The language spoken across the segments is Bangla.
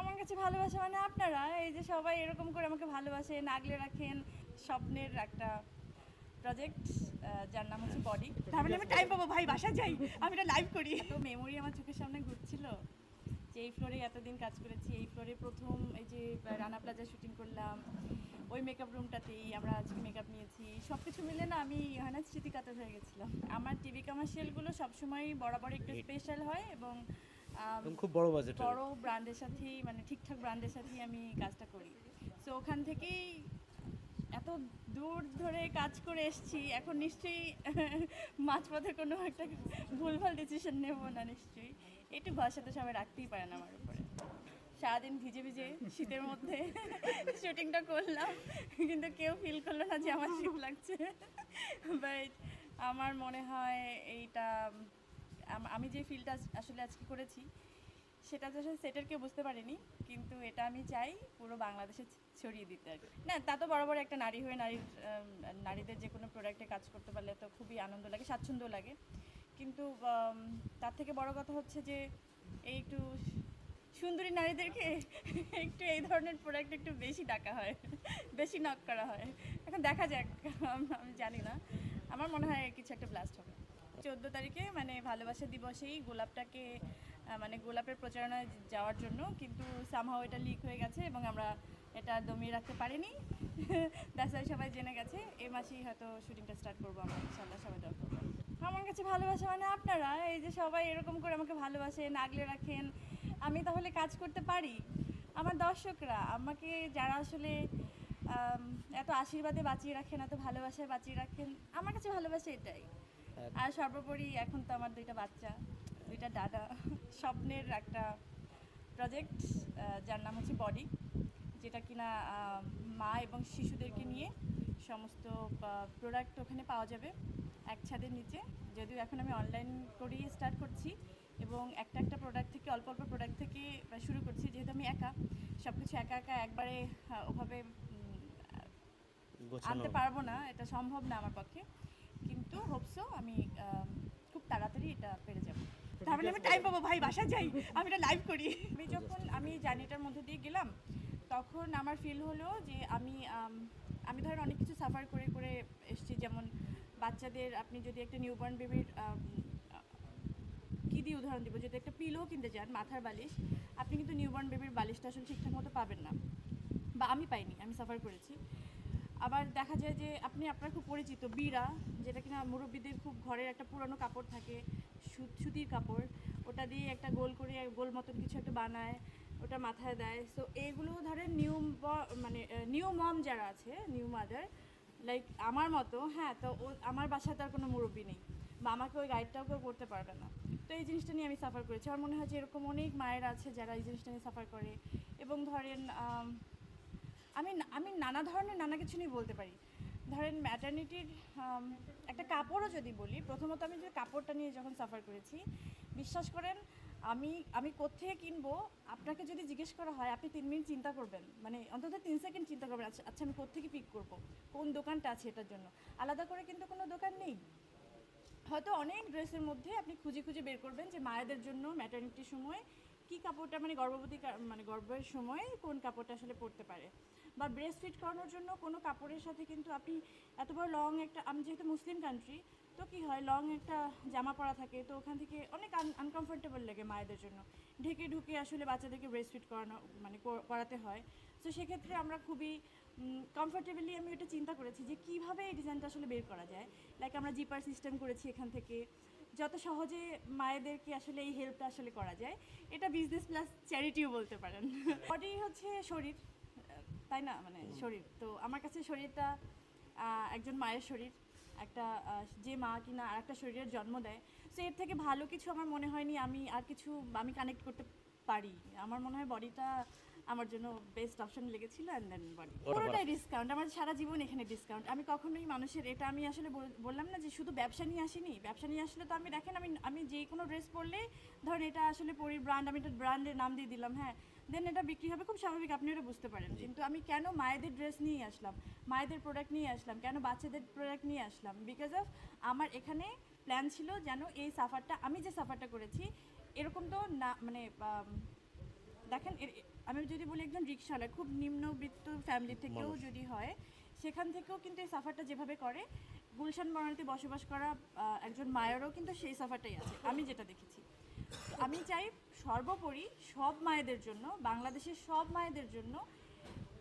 আমার কাছে ভালোবাসা মানে আপনারা এই যে সবাই এরকম করে আমাকে ভালোবাসেন আগলে রাখেন স্বপ্নের একটা প্রজেক্ট যার নাম হচ্ছে বডি তার মানে আমি টাইম পাবো ভাই বাসা যাই আমি এটা লাইভ করি। তো মেমোরি আমার চোখের সামনে ঘুরছিল যে এই ফ্লোরে এতদিন কাজ করেছি এই ফ্লোরে প্রথম এই যে রানা প্লাজা শুটিং করলাম ওই মেকআপ রুমটাতেই আমরা আজকে মেকআপ নিয়েছি। সব কিছু মিলে না আমি হয় না স্মৃতিকাতর হয়ে গেছিলাম। আমার টিভি কমার্শিয়ালগুলো সবসময় বরাবর একটু স্পেশাল হয় এবং খুব বড় বাজেট বড় ব্র্যান্ডের সাথেই মানে ঠিকঠাক ব্র্যান্ডের সাথেই আমি কাজটা করি। সো ওখান থেকেই এত দূর ধরে কাজ করে এসেছি। এখন নিশ্চয়ই মাঝপথে কোনো একটা ভুলভাল ডিসিশন নেব না নিশ্চয়ই। একটু ভরসা তো সবাই রাখতেই পারে না আমার উপরে। সারাদিন ভিজে ভিজে শীতের মধ্যে শুটিংটা করলাম। কিন্তু কেউ ফিল করল না যে আমার শীত লাগছে। বাট আমার মনে হয় এইটা আম- যে ফিলটা আসলে আজকে করেছি, সেটা তো সেটার কেউ বুঝতে পারেনি, কিন্তু এটা আমি চাই পুরো বাংলাদেশে ছড়িয়ে দিতে আর। না, তা তো বড় একটা নারী হয়ে নারীর নারীদের যে কোনো প্রোডাক্টে কাজ করতে পারলে তো খুবই আনন্দ লাগে, স্বাচ্ছন্দ্য লাগে। কিন্তু তার থেকে বড় কথা হচ্ছে যে, এই একটু সুন্দরী নারীদেরকে একটু এই ধরনের প্রোডাক্ট একটু বেশি ডাকা হয়, বেশি নক করা হয়। এখন দেখা যাক, আমি জানি না। আমার মনে হয় কিছু একটা ব্লাস্ট হবে। চোদ্দ তারিখে মানে ভালোবাসা দিবসেই গোলাপটাকে মানে গোলাপের প্রচারণায় যাওয়ার জন্য, কিন্তু সামহাও এটা লিক হয়ে গেছে এবং আমরা এটা দমিয়ে রাখতে পারিনি। দ্যাটস সবাই জেনে গেছে, এ মাসেই হয়তো শুটিংটা স্টার্ট করব আমরা ইনশাল্লাহ সবাই করব। আমার কাছে ভালোবাসা মানে আপনারা, এই যে সবাই এরকম করে আমাকে ভালোবাসেন, আগলে রাখেন, আমি তাহলে কাজ করতে পারি? আমার দর্শকরা, আমাকে যারা আসলে এত আশীর্বাদে বাঁচিয়ে রাখেন, এত ভালোবাসায় বাঁচিয়ে রাখেন, আমার কাছে ভালোবাসা এটাই। আর সর্বোপরি এখন তো আমার দুইটা বাচ্চা দুইটা দাদা। স্বপ্নের একটা প্রজেক্ট যার নাম হচ্ছে বডি যেটা কিনা মা এবং শিশুদেরকে নিয়ে সমস্ত প্রোডাক্ট ওখানে পাওয়া যাবে এক ছাদের নিচে। যদিও এখন আমি অনলাইন করেই স্টার্ট করছি এবং একটা একটা প্রোডাক্ট থেকে অল্প অল্প প্রোডাক্ট থেকে শুরু করছি যেহেতু আমি একা। সব কিছু একা একা একবারে ওভাবে আনতে পারব না এটা সম্ভব না আমার পক্ষে। কিন্তু হোপসো আমি খুব তাড়াতাড়ি এটা পেরে যাব। তার মানে আমি টাইম পাবো ভাই বাসা যাই আমি এটা লাইভ করি। আমি যখন আমি জার্নিটার মধ্যে দিয়ে গেলাম তখন আমার ফিল হলো যে আমি আমি ধরেন অনেক কিছু সাফার করে করে এসেছি। যেমন বাচ্চাদের আপনি যদি একটা নিউবর্ন বেবির কী দিয়ে উদাহরণ দিব? যদি একটা পিলো কিনতে যান মাথার বালিশ আপনি কিন্তু নিউবর্ন বেবির বালিশটা আসলে ঠিকঠাক মতো পাবেন না। বা আমি পাইনি আমি সাফার করেছি। আবার দেখা যায় যে আপনি, আপনার খুব পরিচিত বিড়া যেটা কিনা মুরব্বীদের খুব ঘরের একটা পুরনো কাপড় থাকে সুতির কাপড়, ওটা দিয়ে একটা গোল করে, গোল মতন কিছু একটা বানায়, ওটা মাথায় দেয়। সো এইগুলো ধরেন নিউ মানে নিউ মম যারা আছে নিউ মাদার লাইক আমার মতো হ্যাঁ তো ও, আমার বাসায় তার কোনো মুরব্বী নেই। বা আমাকে ওই গাইডটাও কেউ করতে পারবে না। তো এই জিনিসটা নিয়ে আমি সাফার করেছি। আমার মনে হয় যে এরকম অনেক মায়ের আছে যারা এই জিনিসটা নিয়ে সাফার করে। এবং ধরেন আম, আমি নানা ধরনের নানা কিছু নিয়ে বলতে পারি। ধরেন ম্যাটার্নিটির একটা কাপড়ও যদি বলি প্রথমত আমি যে কাপড়টা নিয়ে যখন সাফার করেছি বিশ্বাস করেন আমি আমি কোথেকে কিনবো? আপনাকে যদি জিজ্ঞেস করা হয় আপনি তিন মিনিট চিন্তা করবেন। মানে অন্তত তিন সেকেন্ড চিন্তা করবেন আচ্ছা আচ্ছা আমি কোথেকে পিক করব? কোন দোকানটা আছে এটার জন্য? আলাদা করে কিন্তু কোনো দোকান নেই। হয়তো অনেক ড্রেসের মধ্যে আপনি খুঁজে খুঁজে বের করবেন যে মায়েদের জন্য ম্যাটার্নিটির সময় কি কাপড়টা মানে গর্ভবতী মানে গর্ভের সময় কোন কাপড়টা আসলে পরতে পারে? বা ব্রেস্ট ফিট করানোর জন্য কোনো কাপড়ের সাথে কিন্তু আপনি এত বড় লং একটা, আমি যেহেতু মুসলিম কান্ট্রি তো কি হয় লং একটা জামা পরা থাকে, তো ওখান থেকে অনেক আনকমফোর্টেবল লাগে মায়েদের জন্য। ঢেকে ঢুকে আসলে বাচ্চাদেরকে ব্রেস্ট ফিট করানো মানে করাতে হয়। তো সেক্ষেত্রে আমরা খুবই কমফোর্টেবলি আমি এটা চিন্তা করেছি যে কীভাবে এই ডিজাইনটা আসলে বের করা যায়? লাইক আমরা জিপার সিস্টেম করেছি এখান থেকে যত সহজে মায়েদেরকে আসলে এই হেল্পটা আসলে করা যায় এটা বিজনেস প্লাস চ্যারিটিও বলতে পারেন। বডি হচ্ছে শরীর তাই না? মানে শরীর। তো আমার কাছে শরীরটা একজন মায়ের শরীর একটা যে মা কিনা আর একটা শরীরের জন্ম দেয়। সো এর থেকে ভালো কিছু আমার মনে হয়নি আমি আর কিছু আমি কানেক্ট করতে পারি। আমার মনে হয় বডিটা আমার জন্য বেস্ট অপশন লেগেছিল অ্যান্ড দেন বডি পুরোটাই ডিসকাউন্ট আমার সারা জীবন এখানে ডিসকাউন্ট আমি কখনোই মানুষের এটা আমি আসলে বললাম না যে শুধু ব্যবসা নিয়ে আসিনি ব্যবসা নিয়ে আসলে তো আমি দেখেন আমি আমি যে কোনো ড্রেস পরলে ধরেন এটা আসলে পরি ব্র্যান্ড আমি এটা ব্র্যান্ডের নাম দিয়ে দিলাম হ্যাঁ। দেন এটা বিক্রি হবে খুব স্বাভাবিক আপনি এটা বুঝতে পারেন। কিন্তু আমি কেন মায়েদের ড্রেস নিয়ে আসলাম মায়েদের প্রোডাক্ট নিয়ে আসলাম কেন বাচ্চাদের প্রোডাক্ট নিয়ে আসলাম? বিকজ অফ আমার এখানে প্ল্যান ছিল যেন এই সাফারটা আমি যে সাফারটা করেছি এরকম তো না মানে দেখেন আমি যদি বলি একজন রিক্সাওয়ালা খুব নিম্নবিত্ত ফ্যামিলি থেকেও যদি হয় সেখান থেকেও কিন্তু এই সাফারটা যেভাবে করে গুলশান বনানীতে বসবাস করা একজন মায়েরও কিন্তু সেই সাফারটাই আছে আমি যেটা দেখেছি। আমি চাই সর্বোপরি সব মায়েদের জন্য বাংলাদেশের সব মায়েদের জন্য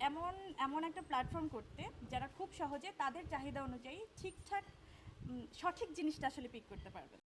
এমন এমন একটা প্ল্যাটফর্ম করতে যারা খুব সহজে তাদের চাহিদা অনুযায়ী ঠিকঠাক সঠিক জিনিসটা আসলে পিক করতে পারবে।